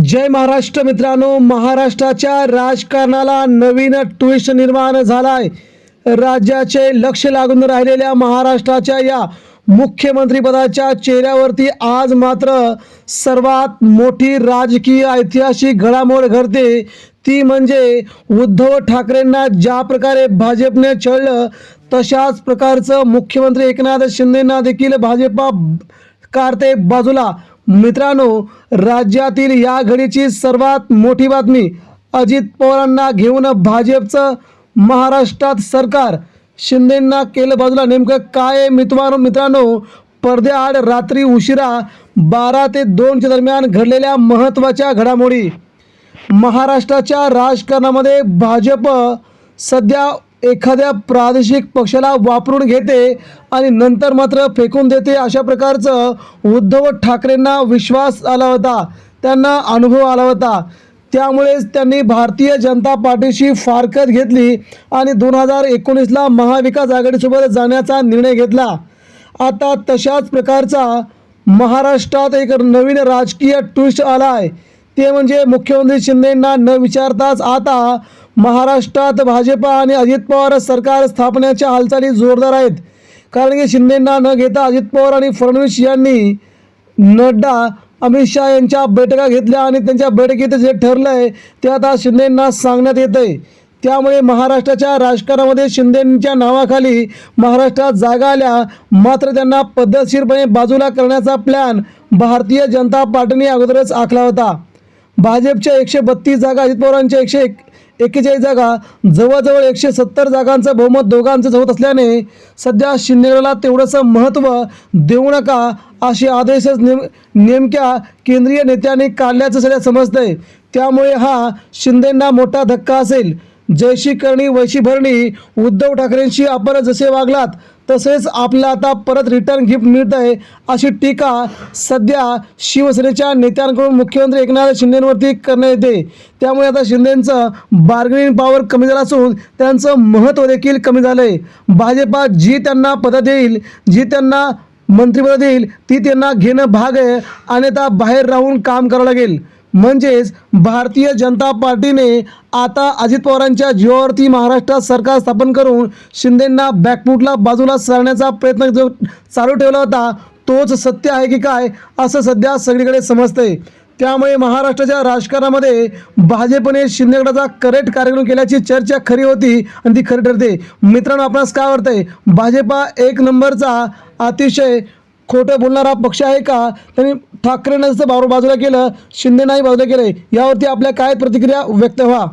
जय महाराष्ट्र मित्रांनो महाराष्ट्राच्या राजकारणाला नवीन ट्विस्ट निर्माण झालाय. राज्याचे लक्ष लागून राहिलेल्या महाराष्ट्राच्या या मुख्यमंत्रीपदाच्या चेहऱ्यावरती आज मात्र सर्वात मोठी राजकीय ऐतिहासिक घडामोड घडते. ती म्हणजे उद्धव ठाकरेंना ज्या प्रकारे भाजपने छळलं तशाच प्रकारचं मुख्यमंत्री एकनाथ शिंदेंना देखील भाजपा कारते बाजूला. मित्रांनो राज्यातील या घडीची सर्वात मोठी बातमी अजित पवारांना घेऊन भाजपचं महाराष्ट्रात सरकार. शिंदेंना केलं बाजूला. नेमकं काय आहे मित्रांनो मित्रांनो पडद्याआड रात्री उशिरा बारा ते दोनच्या दरम्यान घडलेल्या महत्त्वाच्या घडामोडी. महाराष्ट्राच्या राजकारणामध्ये भाजप सध्या एखाद्या प्रादेशिक पक्षाला वापरून घेते आणि नंतर मात्र फेकून देते अशा प्रकारचं उद्धव ठाकरेंना विश्वास आला होता. त्यांना अनुभव आला होता. त्यामुळेच त्यांनी भारतीय जनता पार्टीशी फारकत घेतली आणि दोन हजार एकोणीसला महाविकास आघाडीसोबत जाण्याचा निर्णय घेतला. आता तशाच प्रकारचा महाराष्ट्रात एक नवीन राजकीय ट्विस्ट आला आहे ते म्हणजे मुख्यमंत्री शिंदेंना न विचारताच आता महाराष्ट्रात भाजपा आणि अजित पवार सरकार स्थापण्याच्या हालचाली जोरदार आहेत. कारण की शिंदेंना न घेता अजित पवार आणि फडणवीस यांनी नड्डा अमित शहा यांच्या बैठका घेतल्या आणि त्यांच्या बैठकीत जे ठरलं आहे ते आता शिंदेंना सांगण्यात येतं आहे त्यामुळे महाराष्ट्राच्या राजकारणामध्ये शिंदेंच्या नावाखाली महाराष्ट्रात जागा आल्या मात्र त्यांना पद्धतशीरपणे बाजूला करण्याचा प्लॅन भारतीय जनता पार्टीने अगोदरच आखला होता. भाजपच्या एकशे बत्तीस जागा अजित पवारांच्या एकशे एक एक्केचाळीस जागा जवळजवळ एकशे सत्तर जागांचं बहुमत दोघांचंच होत असल्याने सध्या शिंदेला तेवढंसं महत्त्व देऊ नका असे आदेशच नेम नेमक्या केंद्रीय नेत्यांनी काढल्याचं सध्या समजतंय. त्यामुळे हा शिंदेंना मोठा धक्का असेल. जयशी करणी वैशी भरणी उद्धव ठाकरेंशी आपण जसे वागलात तसेच आपलं आता परत रिटर्न गिफ्ट मिळत आहे अशी टीका सध्या शिवसेनेच्या नेत्यांकडून मुख्यमंत्री एकनाथ शिंदेंवरती करण्यात येते. त्यामुळे आता शिंदेंचं बार्गेनिंग पॉवर कमी झालं असून त्यांचं महत्त्व देखील कमी झालं आहे भाजपा जी त्यांना पदं देईल जी त्यांना मंत्रिपद देईल ती त्यांना घेणं भाग आहे. आणि आता बाहेर राहून काम करावं लागेल. म्हणजेच भारतीय जनता पार्टीने आता अजित पवारांच्या जीवावरती महाराष्ट्रात सरकार स्थापन करून शिंदेंना बॅकफूटला बाजूला सारण्याचा प्रयत्न जो चालू ठेवला होता तोच सत्य आहे की काय असं सध्या सगळीकडे समजतंय. त्यामुळे महाराष्ट्राच्या राजकारणामध्ये भाजपने शिंदेगडाचा करेक्ट कार्यक्रम केल्याची चर्चा खरी होती आणि ती खरी ठरते. मित्रांनो आपणास काय वाटतंय? भाजपा एक नंबरचा अतिशय खोटं बोलणारा पक्ष आहे का? त्यांनी ठाकरेंना जसं बाजूला केलं शिंदे नाही बाजूला केलं यावरती आपल्या काय प्रतिक्रिया? व्यक्त व्हा.